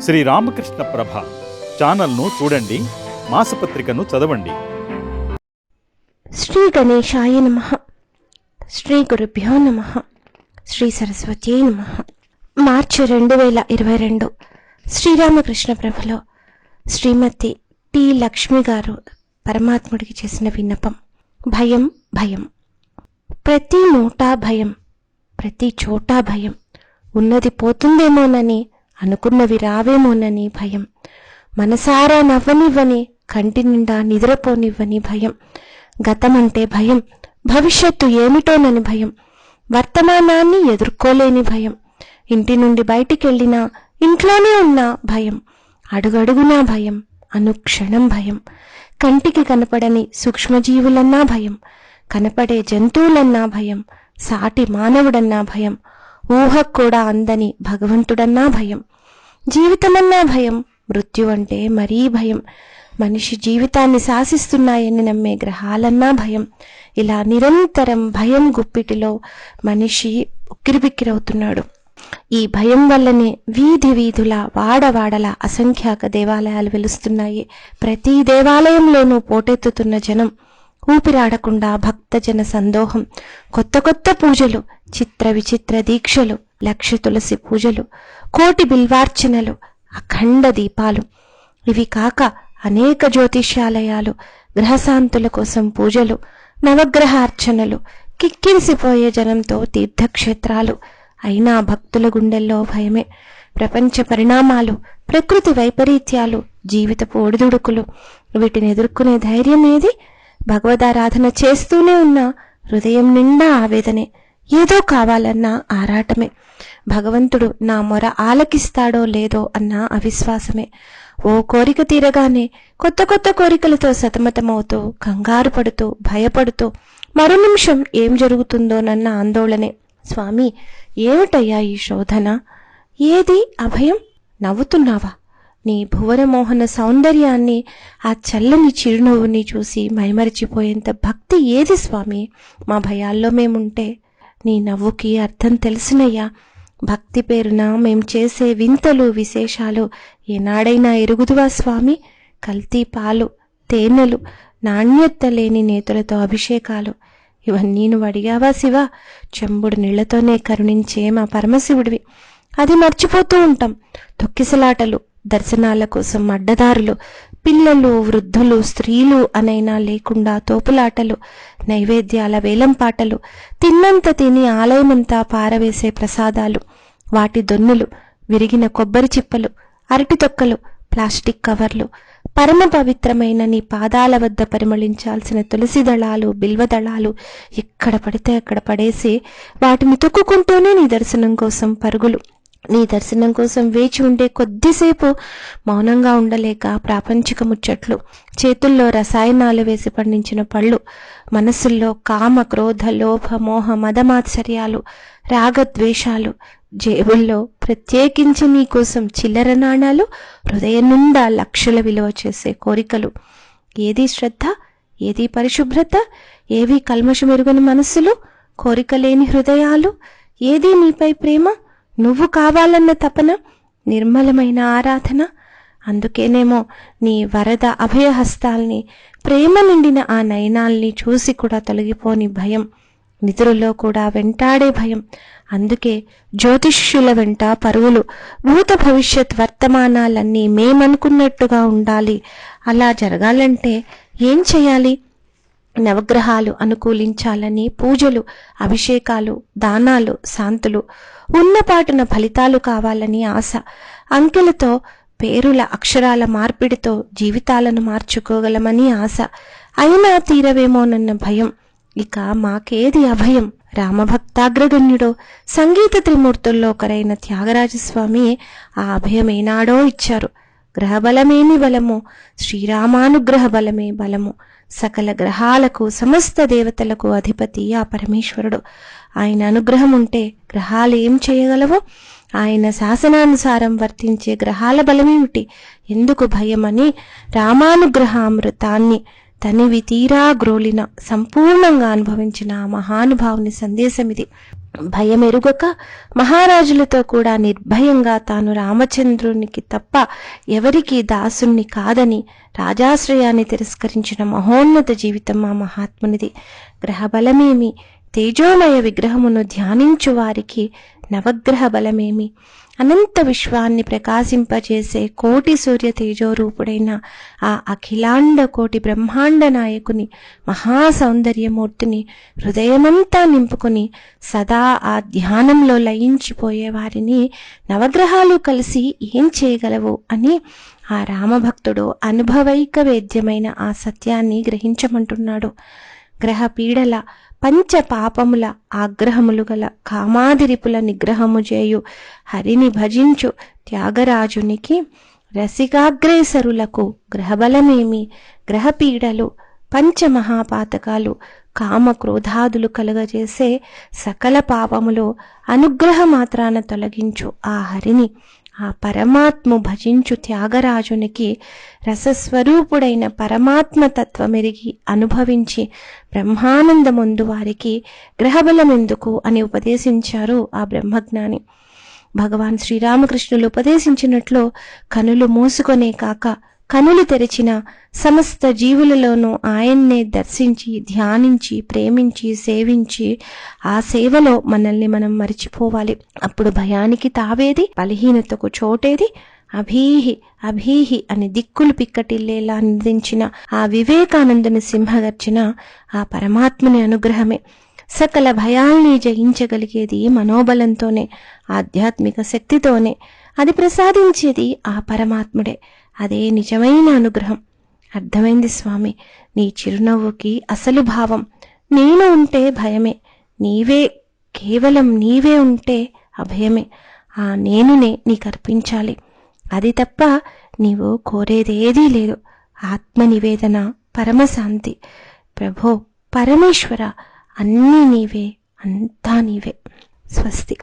శ్రీ రామకృష్ణ ప్రభ ఛానల్ను చూడండి మాసపత్రికను చదవండి. శ్రీ గణేశాయ నమ. శ్రీ గురుభ్యో నమ. శ్రీ సరస్వతి నమ. మార్చి రెండు వేల ఇరవై రెండు. శ్రీరామకృష్ణ ప్రభలో శ్రీమతి టి లక్ష్మి గారు పరమాత్ముడికి చేసిన విన్నపం. భయం భయం. ప్రతి నోటా భయం ప్రతి చోటా భయం. ఉన్నది పోతుందేమోనని అనుకున్నవి రావేమోనని భయం. మనసారా నవ్వనివ్వని కంటి నిండా నిద్రపోనివ్వని భయం. గతమంటే భయం. భవిష్యత్తు ఏమిటోనని భయం. వర్తమానాన్ని ఎదుర్కోలేని భయం. ఇంటి నుండి బయటికెళ్ళినా ఇంట్లోనే ఉన్న భయం. అడుగడుగునా భయం. అనుక్షణం భయం. కంటికి కనపడని సూక్ష్మజీవులన్నా భయం. కనపడే జంతువులన్నా భయం. సాటి మానవుడన్నా భయం. ఊహ కూడా అందని భగవంతుడన్నా భయం జీవితమన్నా భయం మృత్యు అంటే మరీ భయం. మనిషి జీవితాన్ని శాసిస్తున్నాయని నమ్మే గ్రహాలన్నా భయం. ఇలా నిరంతరం భయం గుప్పిటిలో మనిషి ఉక్కిరిబిక్కిరవుతున్నాడు. ఈ భయం వల్లనే వీధి వీధుల వాడవాడల అసంఖ్యాక దేవాలయాలు వెలుస్తున్నాయి. ప్రతి దేవాలయంలోనూ పోటెత్తుతున్న జనం ఊపిరాడకుండా భక్తజన సందోహం కొత్త కొత్త పూజలు చిత్ర విచిత్ర దీక్షలు లక్ష తులసి పూజలు కోటి బిల్వార్చనలు అఖండ దీపాలు. ఇవి కాక అనేక జ్యోతిష్యాలయాలు గ్రహశాంతుల కోసం పూజలు నవగ్రహార్చనలు కిక్కిరిసిపోయే జనంతో తీర్థక్షేత్రాలు. అయినా భక్తుల గుండెల్లో భయమే. ప్రపంచ పరిణామాలు ప్రకృతి వైపరీత్యాలు జీవితపు ఒడిదుడుకులు వీటిని ఎదుర్కొనే ధైర్యం ఏది? భగవదారాధన చేస్తూనే ఉన్న హృదయం నిండా ఆవేదనే ఏదో కావాలన్న ఆరాటమే. భగవంతుడు నా మొర ఆలకిస్తాడో లేదో అన్న అవిశ్వాసమే. ఓ కోరిక తీరగానే కొత్త కొత్త కోరికలతో సతమతమవుతూ కంగారు పడుతూ భయపడుతూ మరో నిమిషం ఏం జరుగుతుందోనన్న ఆందోళనే. స్వామి ఏమిటయ్యా ఈ శోధన? ఏది? అభయం? నవ్వుతున్నావా? నీ భువనమోహన సౌందర్యాన్ని ఆ చల్లని చిరునవ్వుని చూసి మైమరిచిపోయేంత భక్తి ఏది స్వామి? మా భయాల్లో మేముంటే నీ నవ్వుకి అర్థం తెలిసినయ్యా. భక్తి పేరున మేం చేసే వింతలు విశేషాలు ఏనాడైనా ఎరుగుదువా స్వామి? కల్తీ పాలు తేనెలు నాణ్యత లేని నేతులతో అభిషేకాలు ఇవన్నీ నువ్వు అడిగావా శివ? చెంబుడు నీళ్ళతోనే కరుణించే మా పరమశివుడివి. అది మర్చిపోతూ ఉంటాం. తొక్కిసలాటలు దర్శనాల కోసం అడ్డదారులు పిల్లలు వృద్ధులు స్త్రీలు అనైనా లేకుండా తోపులాటలు నైవేద్యాల వేలంపాటలు తిన్నంత తిని ఆలయమంతా పారవేసే ప్రసాదాలు వాటి దొన్నులు విరిగిన కొబ్బరి చిప్పలు అరటి తొక్కలు ప్లాస్టిక్ కవర్లు పరమ పవిత్రమైన నీ పాదాల వద్ద పరిమళించాల్సిన తులసి దళాలు బిల్వ దళాలు ఎక్కడ పడితే అక్కడ పడేసి వాటిని తొక్కుకుంటూనే నీ దర్శనం కోసం పరుగులు. నీ దర్శనం కోసం వేచి ఉండే కొద్దిసేపు మౌనంగా ఉండలేక ప్రాపంచిక ముచ్చట్లు చేతుల్లో రసాయనాలు వేసి పండించిన పళ్ళు మనసుల్లో కామ క్రోధ లోభ మోహ మదమాత్సర్యాలు రాగద్వేషాలు జేబుల్లో ప్రత్యేకించి నీ కోసం చిల్లర నాణాలు హృదయం నిండా లక్షల విలువ చేసే కోరికలు. ఏది శ్రద్ధ ఏది పరిశుభ్రత ఏవి కల్మషమెరుగని మనస్సులు కోరికలేని హృదయాలు ఏది నీపై ప్రేమ నువ్వు కావాలన్న తపన నిర్మలమైన ఆరాధన అందుకేనేమో నీ వరద అభయహస్తాల్ని ప్రేమ నిండిన ఆ నయనాల్ని చూసి కూడా తొలగిపోని భయం నిద్రలో కూడా వెంటాడే భయం. అందుకే జ్యోతిష్యుల వెంట పరువులు భూత భవిష్యత్ వర్తమానాలన్నీ మేమనుకున్నట్టుగా ఉండాలి. అలా జరగాలంటే ఏం చేయాలి? నవగ్రహాలు అనుకూలించాలని పూజలు అభిషేకాలు దానాలు శాంతులు ఉన్నపాటున ఫలితాలు కావాలని ఆశ. అంకెలతో పేరుల అక్షరాల మార్పిడితో జీవితాలను మార్చుకోగలమని ఆశ. అయినా తీరవేమోనన్న భయం. ఇక మాకేది అభయం? రామభక్తాగ్రగణ్యుడో సంగీత త్రిమూర్తుల్లో ఒకరైన త్యాగరాజస్వామి ఆ అభయం ఏనాడో ఇచ్చారు. గ్రహబలమేమి బలము? శ్రీరామానుగ్రహ బలమే బలము. సకల గ్రహాలకు సమస్త దేవతలకు అధిపతి ఆ పరమేశ్వరుడు. ఆయన అనుగ్రహం ఉంటే గ్రహాలు ఏం చేయగలవో? ఆయన శాసనానుసారం వర్తించే గ్రహాల బలమేమిటి? ఎందుకు భయమని? రామానుగ్రహామృతాన్ని తనివి తీరా గ్రోలిన సంపూర్ణంగా అనుభవించిన మహానుభావుని సందేశం ఇది. భయమెరుగక మహారాజులతో కూడా నిర్భయంగా తాను రామచంద్రునికి తప్ప ఎవరికి దాసుణ్ణి కాదని రాజాశ్రయాన్ని తిరస్కరించిన మహోన్నత జీవితం ఆ మహాత్మునిది. గ్రహబలమేమి? తేజోమయ విగ్రహమును ధ్యానించు వారికి నవగ్రహ బలమేమి? అనంత విశ్వాన్ని ప్రకాశింపచేసే కోటి సూర్య తేజోరూపుడైన ఆ అఖిలాండ కోటి బ్రహ్మాండ నాయకుని మహాసౌందర్యమూర్తిని హృదయమంతా నింపుకుని సదా ఆ ధ్యానంలో లయించిపోయే వారిని నవగ్రహాలు కలిసి ఏం చేయగలవు అని ఆ రామభక్తుడు అనుభవైక వేద్యమైన ఆ సత్యాన్ని గ్రహించమంటున్నాడు. గ్రహ పీడల పంచ పాపముల ఆగ్రహములు గల కామాదిరిపుల నిగ్రహము చేయు. హరిని భజించు త్యాగరాజునికి రసికాగ్రేసరులకు గ్రహబలమేమి? గ్రహపీడలు పంచమహాపాతకాలు కామ క్రోధాదులు కలుగజేసే సకల పాపములు అనుగ్రహ మాత్రాన తొలగించు ఆ హరిని. ఆ పరమాత్మ భజించు త్యాగరాజునికి రసస్వరూపుడైన పరమాత్మ తత్వమెరిగి అనుభవించి బ్రహ్మానందముందు వారికి గ్రహబలమెందుకు అని ఉపదేశించారు ఆ బ్రహ్మజ్ఞాని. భగవాన్ శ్రీరామకృష్ణులు ఉపదేశించినట్లు కనులు మూసుకొనే కాక కనులు తెరిచిన సమస్త జీవులలోనూ ఆయన్నే దర్శించి ధ్యానించి ప్రేమించి సేవించి ఆ సేవలో మనల్ని మనం మరిచిపోవాలి. అప్పుడు భయానికి తావేది బలహీనతకు చోటేది అభీహి అభీహి అని దిక్కులు పిక్కటిల్లేలా అందించిన ఆ వివేకానందుని సింహగర్చిన ఆ పరమాత్మని అనుగ్రహమే. సకల భయాల్ని జయించగలిగేది మనోబలంతోనే ఆధ్యాత్మిక శక్తితోనే. అది ప్రసాదించేది ఆ పరమాత్ముడే. అదే నిజమైన అనుగ్రహం. అర్థమైంది స్వామి. నీ చిరునవ్వుకి అసలు భావం. నేను ఉంటే భయమే. నీవే కేవలం నీవే ఉంటే అభయమే. ఆ నేనునే నీకు అర్పించాలి అది తప్ప నీవు కోరేదేదీ లేదు. ఆత్మ నివేదన పరమశాంతి. ప్రభో పరమేశ్వర అన్నీ నీవే అంతా నీవే. స్వస్తి.